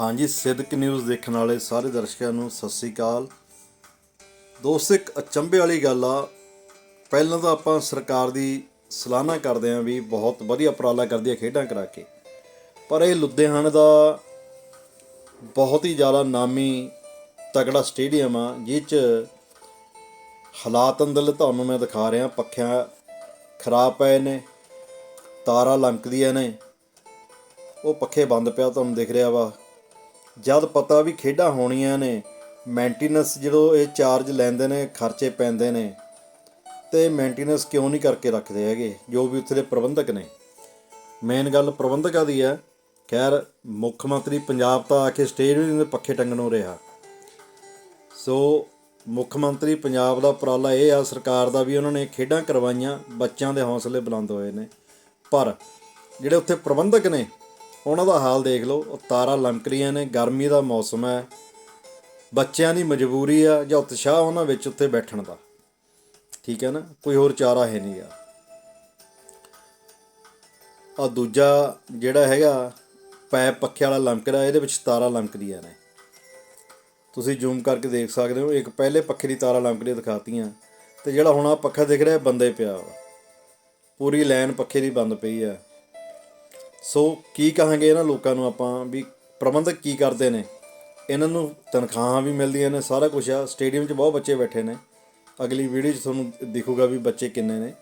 ਹਾਂਜੀ, ਸਿੱਧਕ ਨਿਊਜ਼ ਦੇਖਣ ਵਾਲੇ ਸਾਰੇ ਦਰਸ਼ਕਾਂ ਨੂੰ ਸਤਿ ਸ੍ਰੀ ਅਕਾਲ। ਦੋਸਤੋ, ਇੱਕ ਅਚੰਭੇ ਵਾਲੀ ਗੱਲ ਆ। ਪਹਿਲਾਂ ਤਾਂ ਆਪਾਂ ਸਰਕਾਰ ਦੀ ਸਲਾਹਨਾ ਕਰਦੇ ਆਂ ਵੀ ਬਹੁਤ ਵਧੀਆ ਉਪਰਾਲਾ ਕਰਦੀ ਹੈ ਖੇਡਾਂ ਕਰਾ ਕੇ। ਪਰ ਇਹ ਲੁਧਿਆਣਾ ਦਾ ਬਹੁਤ ਹੀ ਜ਼ਿਆਦਾ ਨਾਮੀ ਤਗੜਾ ਸਟੇਡੀਅਮ ਆ, ਜਿਹ 'ਚ ਹਾਲਾਤ ਅੰਦਰ ਤੁਹਾਨੂੰ ਮੈਂ ਦਿਖਾ ਰਿਹਾ, ਪੱਖਿਆਂ ਖਰਾਬ ਪਏ ਨੇ, ਤਾਰਾਂ ਲੰਕਦੀਆਂ ਨੇ। ਉਹ ਪੱਖੇ ਬੰਦ ਪਿਆ, ਤੁਹਾਨੂੰ ਦਿਖ ਰਿਹਾ ਵਾ। ਜਦ ਪਤਾ ਵੀ ਖੇਡਾਂ ਹੋਣੀਆਂ ਨੇ ਮੇਨਟੇਨੈਂਸ ਜਦੋਂ ਇਹ ਚਾਰਜ ਲੈਂਦੇ ਨੇ, ਖਰਚੇ ਪੈਂਦੇ ਨੇ, ਤੇ ਮੇਨਟੇਨੈਂਸ ਕਿਉਂ ਨਹੀਂ ਕਰਕੇ ਰੱਖਦੇ ਹੈਗੇ, ਜੋ ਵੀ ਉੱਥੇ ਦੇ ਪ੍ਰਬੰਧਕ ਨੇ। ਮੇਨ ਗੱਲ ਪ੍ਰਬੰਧਕਾਂ ਦੀ ਹੈ, ਖੈਰ ਮੁੱਖ ਮੰਤਰੀ ਪੰਜਾਬ ਤਾਂ ਆ ਕੇ ਸਟੇਡੀਅਮ ਦੇ ਪੱਖੇ ਟੰਗਣੋਂ ਰਿਹਾ। ਸੋ ਮੁੱਖ ਮੰਤਰੀ ਪੰਜਾਬ ਦਾ ਉਪਰਾਲਾ ਇਹ ਆ, ਸਰਕਾਰ ਦਾ ਵੀ ਉਹਨਾਂ ਨੇ ਖੇਡਾਂ ਕਰਵਾਈਆਂ, ਬੱਚਿਆਂ ਦੇ ਹੌਸਲੇ ਬੁਲੰਦ ਹੋਏ ਨੇ। ਪਰ ਜਿਹੜੇ ਉੱਥੇ ਪ੍ਰਬੰਧਕ ਨੇ ਉਹਨਾਂ ਦਾ ਹਾਲ ਦੇਖ ਲਓ, ਉਹ ਤਾਰਾਂ ਲੰਕ ਰਹੀਆਂ ਨੇ, ਗਰਮੀ ਦਾ ਮੌਸਮ ਹੈ। ਬੱਚਿਆਂ ਦੀ ਮਜਬੂਰੀ ਆ ਜਾਂ ਉਤਸ਼ਾਹ ਉਹਨਾਂ ਵਿੱਚ ਉੱਥੇ ਬੈਠਣ ਦਾ। ਠੀਕ ਹੈ ਨਾ? ਕੋਈ ਹੋਰ ਚਾਰਾ ਹੈ ਨਹੀਂ ਆ। ਆ ਦੂਜਾ ਜਿਹੜਾ ਹੈਗਾ, ਪੈਪ ਪੱਖੇ ਵਾਲਾ ਲੰਕਦਾ ਇਹਦੇ ਵਿੱਚ ਤਾਰਾਂ ਲੰਕਦੀਆਂ ਨੇ। ਤੁਸੀਂ ਜ਼ੂਮ ਕਰਕੇ ਦੇਖ ਸਕਦੇ ਹੋ, ਇੱਕ ਪਹਿਲੇ ਪੱਖੇ ਦੀ ਤਾਰਾਂ ਲੰਕਦੀਆਂ ਦਿਖਾਤੀਆਂ। ਤੇ ਜਿਹੜਾ ਹੁਣ ਆ ਪੱਖਾ ਦਿਖ ਰਿਹਾ ਬੰਦੇ ਪਿਆ ਵਾ। ਪੂਰੀ ਲਾਈਨ ਪੱਖੇ ਦੀ ਬੰਦ ਪਈ ਆ। ਸੋ ਕੀ ਕਹਾਂਗੇ ਇਹਨਾਂ ਲੋਕਾਂ ਨੂੰ ਆਪਾਂ ਵੀ ਪ੍ਰਬੰਧਕ ਕੀ ਕਰਦੇ ਨੇ ਇਹਨਾਂ ਨੂੰ ਤਨਖਾਹਾਂ ਵੀ ਮਿਲਦੀਆਂ ਨੇ ਸਾਰਾ ਕੁਝ ਆ ਸਟੇਡੀਅਮ 'ਚ ਬਹੁਤ ਬੱਚੇ ਬੈਠੇ ਨੇ ਅਗਲੀ ਵੀਡੀਓ 'ਚ ਤੁਹਾਨੂੰ ਦਿਖੂਗਾ ਵੀ ਬੱਚੇ ਕਿੰਨੇ ਨੇ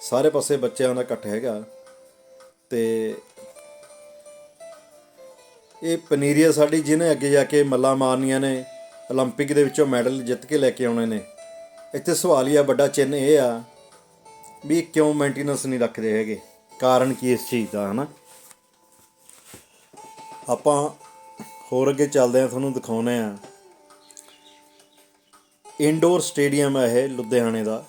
ਸਾਰੇ ਪਾਸੇ ਬੱਚਿਆਂ ਦਾ ਇਕੱਠ ਹੈਗਾ ਤੇ ਇਹ ਪਨੀਰੀਆ ਸਾਡੀ ਜਿਹਨੇ ਅੱਗੇ ਜਾ ਕੇ ਮੱਲਾਂ ਮਾਰਨੀਆਂ ਨੇ 올림픽 ਦੇ ਵਿੱਚੋਂ ਮੈਡਲ ਜਿੱਤ ਕੇ ਲੈ ਕੇ ਆਉਣੇ ਨੇ ਇੱਥੇ ਸਵਾਲ ਹੀ ਆ ਵੱਡਾ ਚਿੰਨ੍ਹ ਇਹ ਆ ਵੀ ਕਿਉਂ ਮੇਨਟੇਨੈਂਸ ਨਹੀਂ ਰੱਖਦੇ ਹੈਗੇ ਕਾਰਨ ਕੀ ਇਸ ਚੀਜ਼ ਦਾ, ਹਨਾ? ਆਪਾਂ ਹੋਰ ਅੱਗੇ ਚੱਲਦੇ ਆ ਤੁਹਾਨੂੰ ਦਿਖਾਉਨੇ ਆ ਇਨਡੋਰ ਸਟੇਡੀਅਮ ਹੈ ਇਹ ਲੁਧਿਆਣੇ ਦਾ।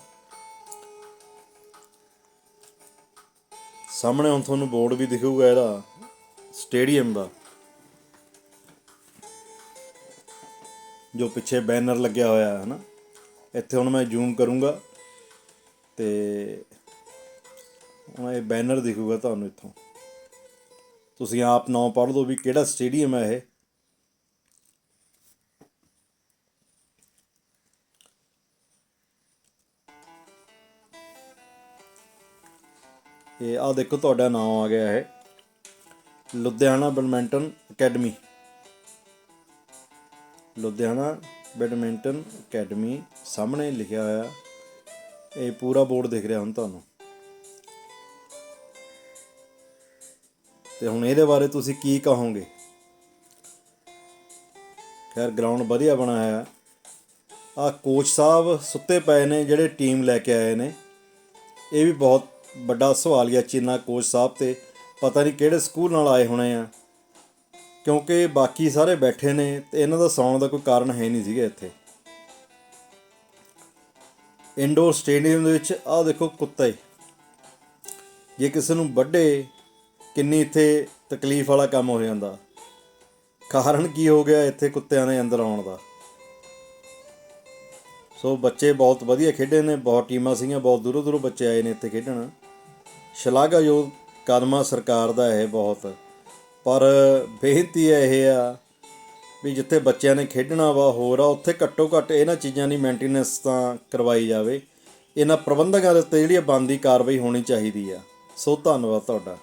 ਸਾਹਮਣੇ ਹੁਣ ਤੁਹਾਨੂੰ ਬੋਰਡ ਵੀ ਦਿਖੂਗਾ ਇਹਦਾ ਸਟੇਡੀਅਮ ਦਾ। ਜੋ ਪਿੱਛੇ ਬੈਨਰ ਲੱਗਿਆ ਹੋਇਆ ਹੈ ਨਾ ਇੱਥੇ ਹੁਣ ਮੈਂ ਜ਼ੂਮ ਕਰੂੰਗਾ ਤੇ ਹੁਣ ਇਹ ਬੈਨਰ ਦਿਖੂਗਾ ਤੁਹਾਨੂੰ ਇੱਥੋਂ। ਤੁਸੀਂ ਆਪ ਨਾਮ ਪੜ੍ਹ ਲਓ ਵੀ ਕਿਹੜਾ ਸਟੇਡੀਅਮ ਹੈ ਇਹ। ਇਹ ਆ ਦੇਖੋ ਤੁਹਾਡਾ ਨਾਮ ਆ ਗਿਆ ਹੈ Ludhiana badminton academy. Ludhiana badminton academy ਸਾਹਮਣੇ ਲਿਖਿਆ ਹੋਇਆ। ਇਹ ਪੂਰਾ ਬੋਰਡ ਦਿਖ ਰਿਹਾ ਹੁਣ ਤੁਹਾਨੂੰ। ਤੇ ਹੁਣ ਇਹਦੇ ਬਾਰੇ ਤੁਸੀਂ ਕੀ ਕਹੋਗੇ? ਖੈਰ ਗਰਾਊਂਡ ਵਧੀਆ ਬਣਾਇਆ ਹੈ ਆ ਕੋਚ ਸਾਹਿਬ ਸੁੱਤੇ ਪਏ ਨੇ ਜਿਹੜੇ ਟੀਮ ਲੈ ਕੇ ਆਏ ਨੇ। ਇਹ ਵੀ ਬਹੁਤ ਵੱਡਾ ਸਵਾਲੀਆ ਚਿੰਨ੍ਹ ਆ ਕੋਚ ਸਾਹਿਬ ਤੇ। ਪਤਾ ਨਹੀਂ ਕਿਹੜੇ ਸਕੂਲ ਨਾਲ ਆਏ ਹੋਣੇ ਆ। ਕਿਉਂਕਿ ਬਾਕੀ ਸਾਰੇ ਬੈਠੇ ਨੇ ਤੇ ਇਹਨਾਂ ਦਾ ਸੌਣ ਦਾ ਕੋਈ ਕਾਰਨ ਹੈ ਨਹੀਂ ਸੀਗਾ ਇੱਥੇ। ਇੰਡੋਰ ਸਟੇਡੀਅਮ ਦੇ ਵਿੱਚ ਆਹ ਦੇਖੋ ਕੁੱਤੇ ਜੇ ਕਿਸੇ ਨੂੰ ਵੱਡੇ ਕਿੰਨੀ ਇੱਥੇ ਤਕਲੀਫ ਵਾਲਾ ਕੰਮ ਹੋ ਜਾਂਦਾ। ਕਾਰਨ ਕੀ ਹੋ ਗਿਆ ਇੱਥੇ ਕੁੱਤਿਆਂ ਦੇ ਅੰਦਰ ਆਉਣ ਦਾ? ਸੋ ਬੱਚੇ ਬਹੁਤ ਵਧੀਆ ਖੇਡੇ ਨੇ, ਬਹੁਤ ਟੀਮਾਂ ਸੀਗੀਆਂ, ਬਹੁਤ ਦੂਰੋਂ ਦੂਰੋਂ ਬੱਚੇ ਆਏ ਨੇ ਇੱਥੇ ਖੇਡਣ। ਸ਼ਲਾਘਾਯੋਗ ਕਦਮਾ ਸਰਕਾਰ ਦਾ ਇਹ ਬਹੁਤ। ਪਰ ਬੇਨਤੀ ਇਹ ਆ ਵੀ ਜਿੱਥੇ ਬੱਚਿਆਂ ਨੇ ਖੇਡਣਾ ਵਾ, ਹੋਰ ਆ, ਉੱਥੇ ਘੱਟੋ ਘੱਟ ਇਹਨਾਂ ਚੀਜ਼ਾਂ ਦੀ ਮੇਨਟੇਨੈਂਸ ਤਾਂ ਕਰਵਾਈ ਜਾਵੇ। ਇਹਨਾਂ ਪ੍ਰਬੰਧਕਾਂ ਦੇ ਉੱਤੇ ਜਿਹੜੀ ਬੰਦੀ ਕਾਰਵਾਈ ਹੋਣੀ ਚਾਹੀਦੀ ਆ। ਸੋ ਧੰਨਵਾਦ ਤੁਹਾਡਾ।